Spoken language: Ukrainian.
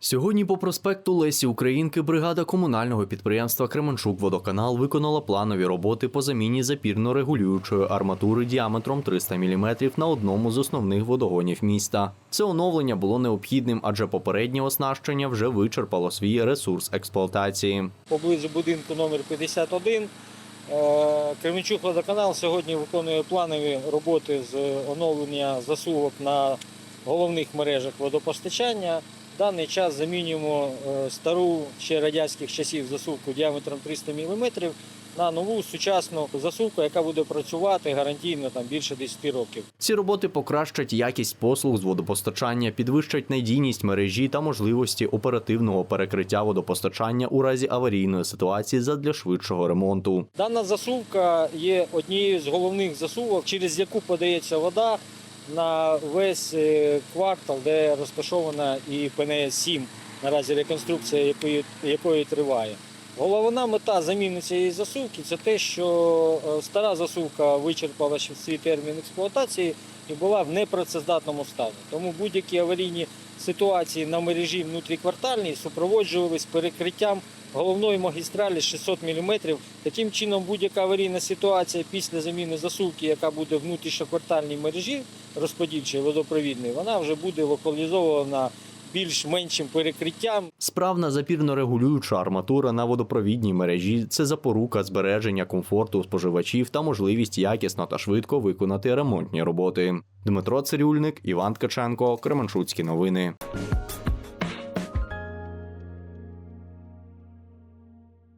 Сьогодні по проспекту Лесі Українки бригада комунального підприємства Кременчук Водоканал виконала планові роботи по заміні запірно-регулюючої арматури діаметром 300 мм на одному з основних водогонів міста. Це оновлення було необхідним, адже попереднє оснащення вже вичерпало свій ресурс експлуатації. поблизу будинку номер 51. Е, Кременчук водоканал сьогодні виконує планові роботи з оновлення засувок на головних мережах водопостачання. В даний час замінюємо е, стару ще радянських часів засувку діаметром 300 мм на нову сучасну засувку, яка буде працювати гарантійно там більше 10 років. Ці роботи покращать якість послуг з водопостачання, підвищать надійність мережі та можливості оперативного перекриття водопостачання у разі аварійної ситуації задля швидшого ремонту. Дана засувка є однією з головних засувок, через яку подається вода на весь е, квартал, де розташована і ПНС-7, наразі реконструкція якої, якої триває. Головна мета заміни цієї засувки це те, що е, стара засувка вичерпала ще свій термін експлуатації і була в непрацездатному стані. Тому будь-які аварійні ситуації на мережі внутріквартальній супроводжувались перекриттям головної магістралі 600 мм. Таким чином, будь-яка аварійна ситуація після заміни засувки, яка буде внутрішньоквартальній мережі розподільчої водопровідної, вона вже буде локалізована більш меншим перекриттям. Справна запірно-регулююча арматура на водопровідній мережі це запорука збереження комфорту споживачів та можливість якісно та швидко виконати ремонтні роботи. Дмитро Цирюльник, Іван Ткаченко, Кременчуцькі новини.